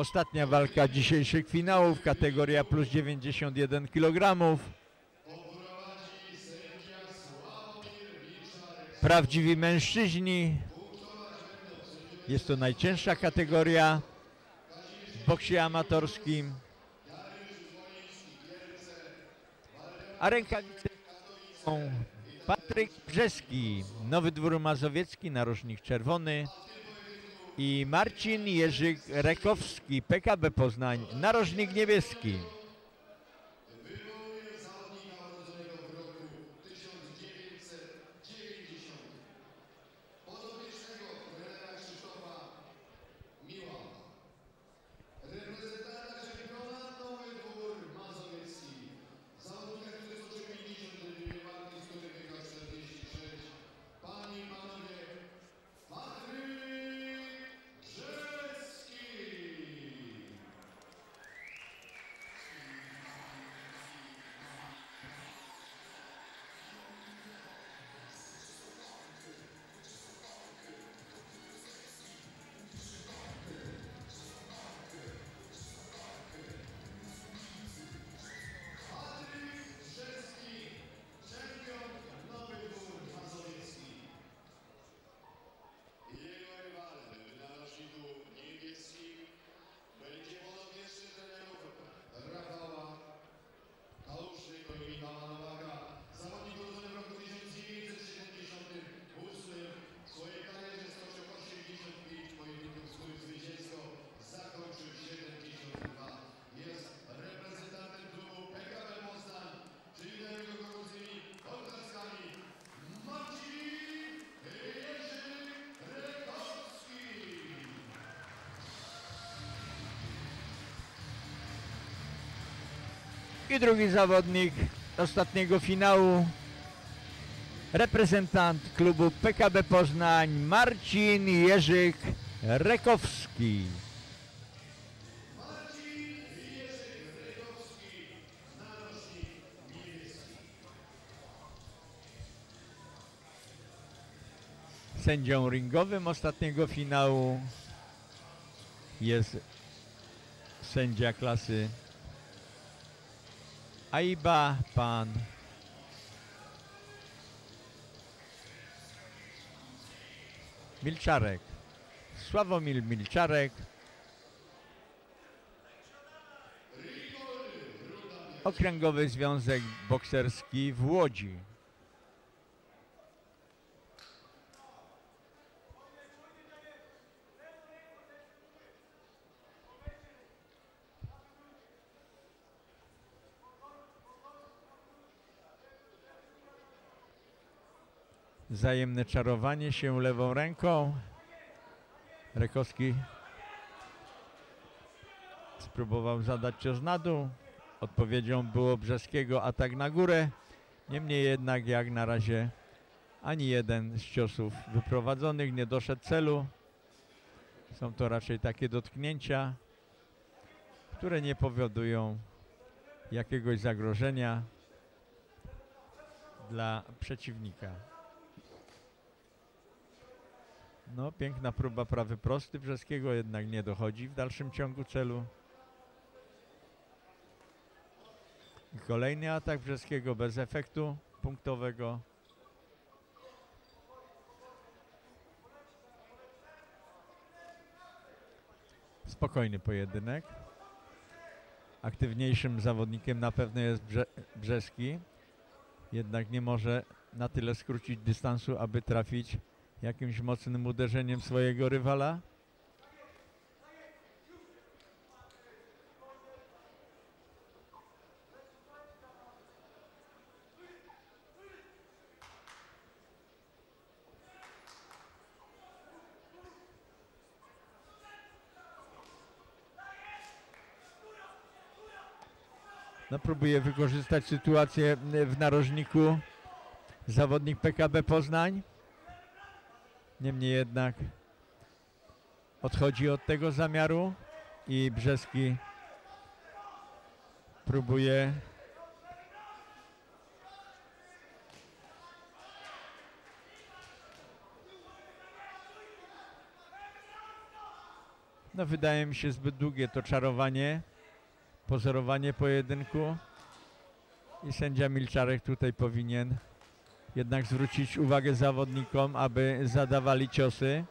Ostatnia walka dzisiejszych finałów, kategoria plus 91 kg. Prawdziwi mężczyźni. Jest to najcięższa kategoria w boksie amatorskim. A rękawice Patryk Brzeski, Nowy Dwór Mazowiecki, narożnik czerwony i Marcin Jerzyk Rekowski, PKB Poznań, narożnik niebieski. I drugi zawodnik ostatniego finału, reprezentant klubu PKB Poznań, Marcin Jerzyk Rekowski. Sędzią ringowym ostatniego finału jest sędzia klasy AIBA, pan Milczarek. Sławomir Milczarek. Okręgowy Związek Bokserski w Łodzi. Wzajemne czarowanie się lewą ręką. Rekowski spróbował zadać cios na dół. Odpowiedzią było Brzeskiego atak na górę. Niemniej jednak jak na razie ani jeden z ciosów wyprowadzonych nie doszedł celu. Są to raczej takie dotknięcia, które nie powodują jakiegoś zagrożenia dla przeciwnika. No, piękna próba prawy prosty Brzeskiego, jednak nie dochodzi w dalszym ciągu celu. I kolejny atak Brzeskiego bez efektu punktowego. Spokojny pojedynek. Aktywniejszym zawodnikiem na pewno jest Brze Brzeski. Jednak nie może na tyle skrócić dystansu, aby trafić jakimś mocnym uderzeniem swojego rywala. No, próbuje wykorzystać sytuację w narożniku zawodnik PKB Poznań. Niemniej jednak odchodzi od tego zamiaru i Brzeski próbuje No wydaje mi się zbyt długie to czarowanie, pozorowanie pojedynku i sędzia Milczarek tutaj powinien jednak zwrócić uwagę zawodnikom, aby zadawali ciosy.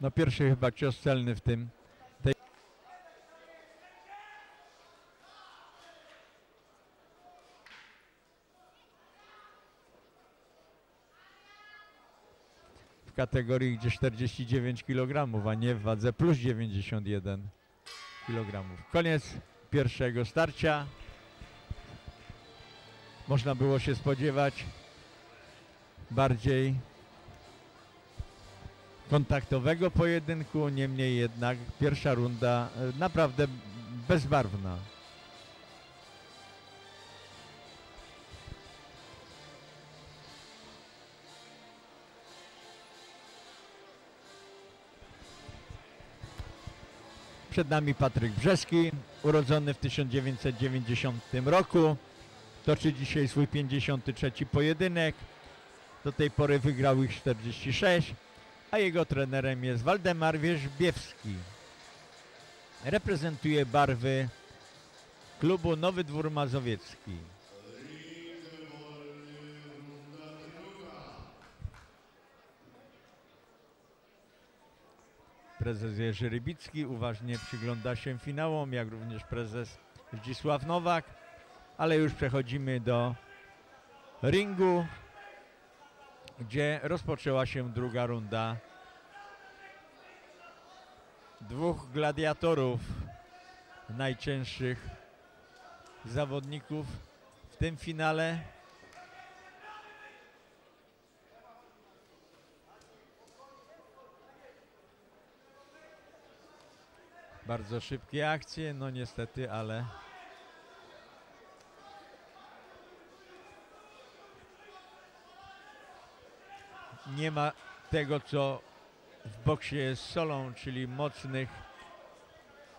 No pierwszy chyba cios celny w tym. Kategorii gdzie 49 kg, a nie w wadze plus 91 kg. Koniec pierwszego starcia. Można było się spodziewać bardziej kontaktowego pojedynku, niemniej jednak pierwsza runda e, naprawdę bezbarwna. Przed nami Patryk Brzeski, urodzony w 1990 roku. Toczy dzisiaj swój 53 pojedynek. Do tej pory wygrał ich 46 a jego trenerem jest Waldemar Wierzbiewski. Reprezentuje barwy klubu Nowy Dwór Mazowiecki. Prezes Jerzy Rybicki uważnie przygląda się finałom, jak również prezes Zdzisław Nowak, ale już przechodzimy do ringu gdzie rozpoczęła się druga runda. Dwóch gladiatorów, najcięższych zawodników w tym finale. Bardzo szybkie akcje, no niestety, ale nie ma tego, co w boksie jest solą, czyli mocnych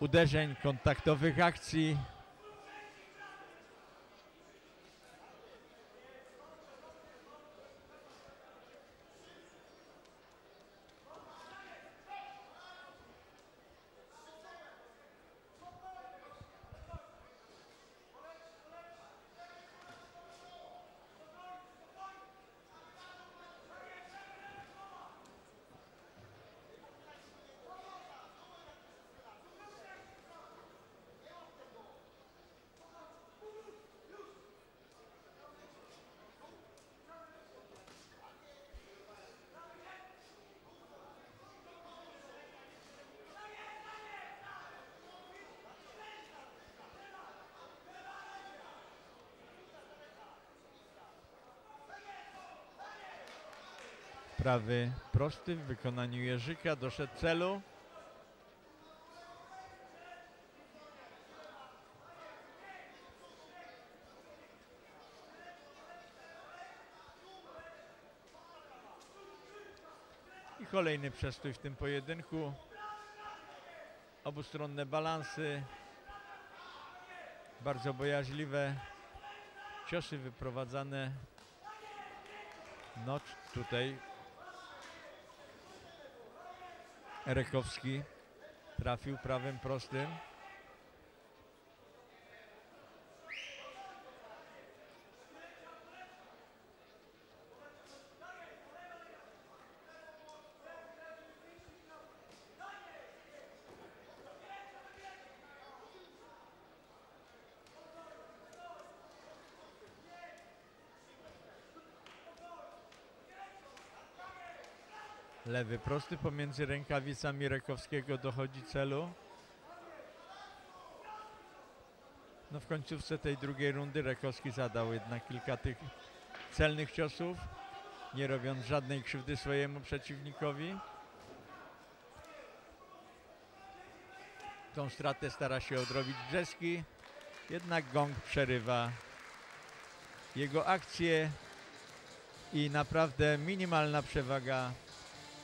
uderzeń, kontaktowych akcji. Prawy prosty w wykonaniu Jerzyka doszedł celu. I kolejny przestój w tym pojedynku. Obustronne balansy. Bardzo bojaźliwe ciosy wyprowadzane. No tutaj Erekowski trafił prawym prostym. Lewy prosty pomiędzy rękawicami Rekowskiego dochodzi celu. No w końcówce tej drugiej rundy Rekowski zadał jednak kilka tych celnych ciosów, nie robiąc żadnej krzywdy swojemu przeciwnikowi. Tą stratę stara się odrobić Brzeski, jednak gong przerywa jego akcję. i naprawdę minimalna przewaga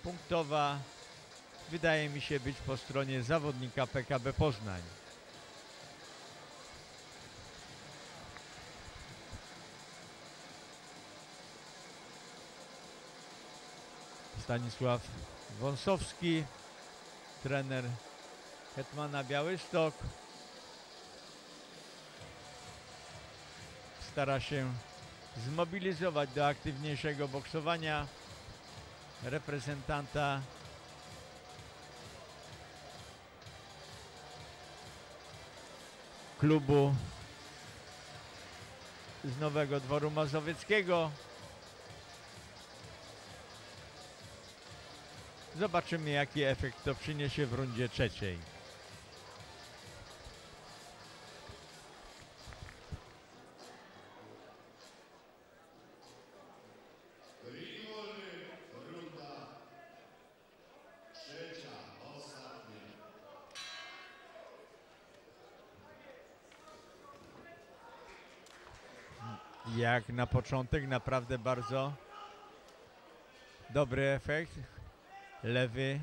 punktowa wydaje mi się być po stronie zawodnika PKB Poznań. Stanisław Wąsowski, trener Hetmana Białystok. Stara się zmobilizować do aktywniejszego boksowania reprezentanta klubu z Nowego Dworu Mazowieckiego. Zobaczymy jaki efekt to przyniesie w rundzie trzeciej. Jak na początek naprawdę bardzo dobry efekt. Lewy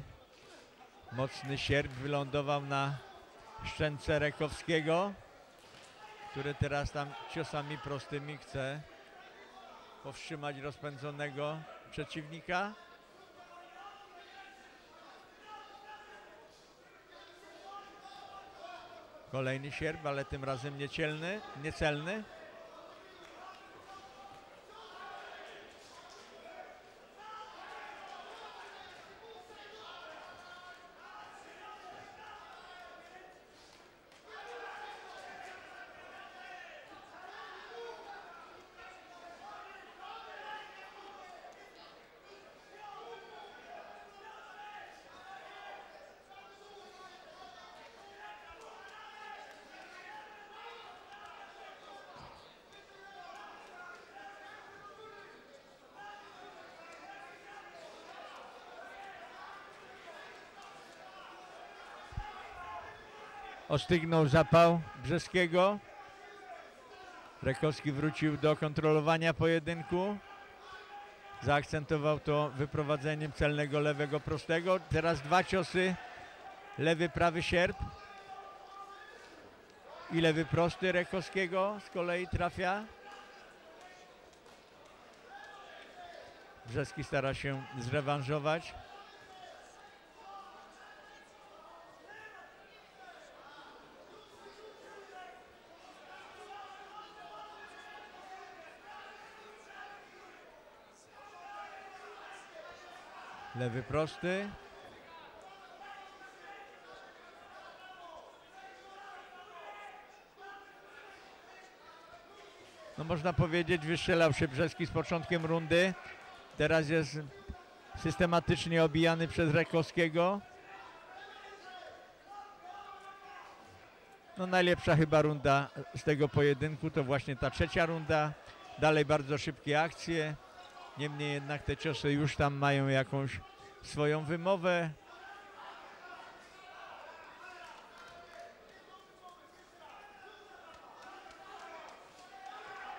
mocny sierp wylądował na szczęce Rekowskiego, który teraz tam ciosami prostymi chce powstrzymać rozpędzonego przeciwnika. Kolejny sierp, ale tym razem niecielny, niecelny. Ostygnął zapał Brzeskiego. Rekowski wrócił do kontrolowania pojedynku. Zaakcentował to wyprowadzeniem celnego lewego prostego. Teraz dwa ciosy. Lewy, prawy sierp. I lewy prosty Rekowskiego z kolei trafia. Brzeski stara się zrewanżować. Lewy prosty. No można powiedzieć, wystrzelał się Brzeski z początkiem rundy. Teraz jest systematycznie obijany przez Rekowskiego. No najlepsza chyba runda z tego pojedynku to właśnie ta trzecia runda. Dalej bardzo szybkie akcje. Niemniej jednak te ciosy już tam mają jakąś swoją wymowę.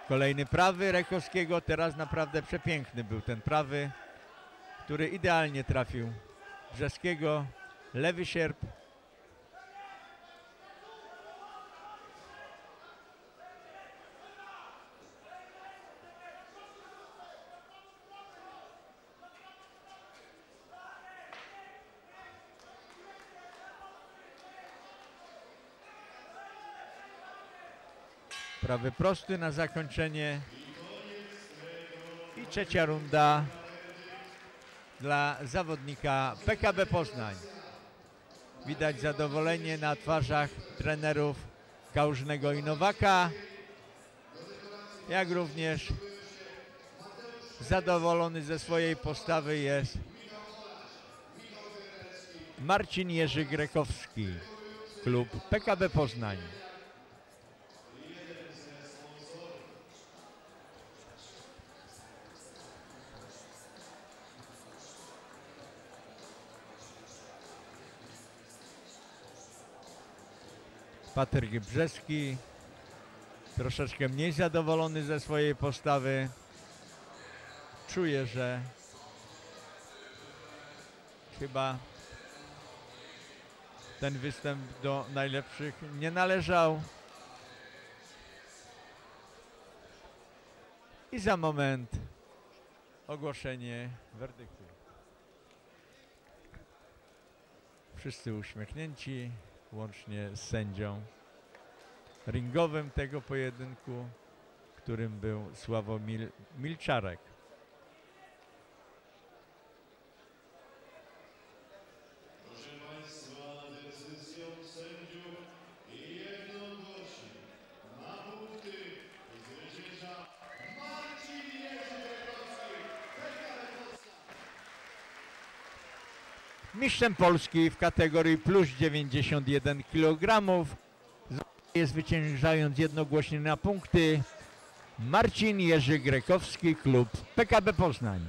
Kolejny prawy Rekowskiego, teraz naprawdę przepiękny był ten prawy, który idealnie trafił Brzeskiego. Lewy sierp. Prawy prosty na zakończenie. I trzecia runda dla zawodnika PKB Poznań. Widać zadowolenie na twarzach trenerów Kałużnego i Nowaka, jak również zadowolony ze swojej postawy jest Marcin Jerzy Grekowski, klub PKB Poznań. Patryk Brzeski troszeczkę mniej zadowolony ze swojej postawy. czuję, że chyba ten występ do najlepszych nie należał. I za moment ogłoszenie werdyktu. Wszyscy uśmiechnięci, łącznie z sędzią ringowym tego pojedynku, którym był Sławomir Milczarek. Proszę Państwa, decyzją sędziów i jednogłośnie na punkty zwycięża Marcin Jerzy Brekowski, PKB Poznań. Mistrzem Polski w kategorii plus 91 kg zwyciężając jednogłośnie na punkty Marcin Jerzy Grekowski, klub PKB Poznań.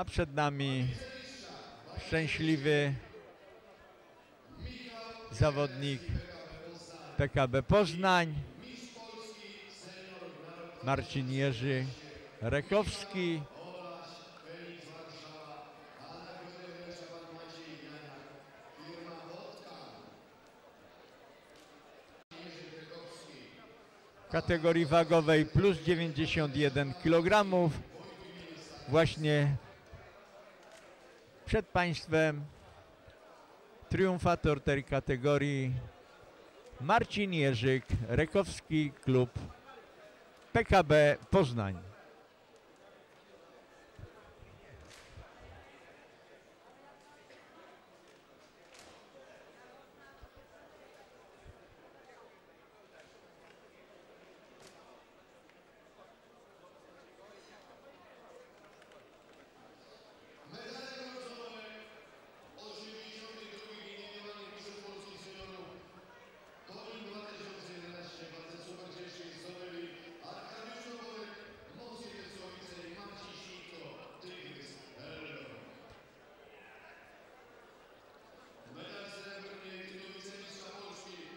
A przed nami szczęśliwy zawodnik PKB Poznań, Marcin Jerzy Rekowski. Kategorii wagowej plus 91 kg. Właśnie przed Państwem triumfator tej kategorii Marcin Jerzyk, Rekowski Klub PKB Poznań.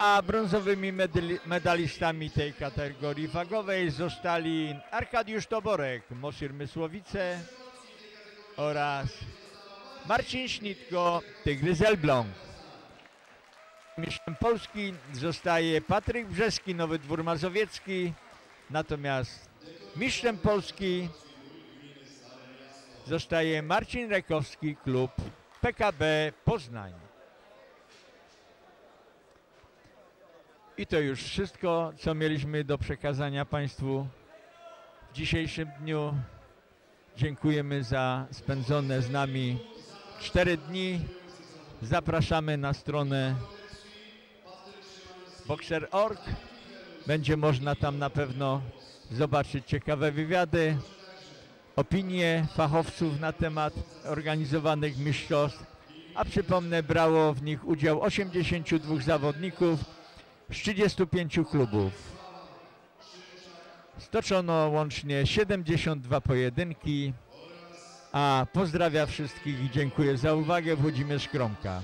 A brązowymi medali- medalistami tej kategorii wagowej zostali Arkadiusz Toborek, Mosir Mysłowice oraz Marcin Śnitko, Tygrys Elbląg. Mistrzem Polski zostaje Patryk Brzeski, Nowy Dwór Mazowiecki, natomiast mistrzem Polski zostaje Marcin Rekowski, klub PKB Poznań. I to już wszystko, co mieliśmy do przekazania Państwu w dzisiejszym dniu. Dziękujemy za spędzone z nami cztery dni. Zapraszamy na stronę boxer.org. Będzie można tam na pewno zobaczyć ciekawe wywiady, opinie fachowców na temat organizowanych mistrzostw. A przypomnę, brało w nich udział 82 zawodników z 35 klubów. Stoczono łącznie 72 pojedynki, a pozdrawia wszystkich i dziękuję za uwagę Włodzimierz Kromka.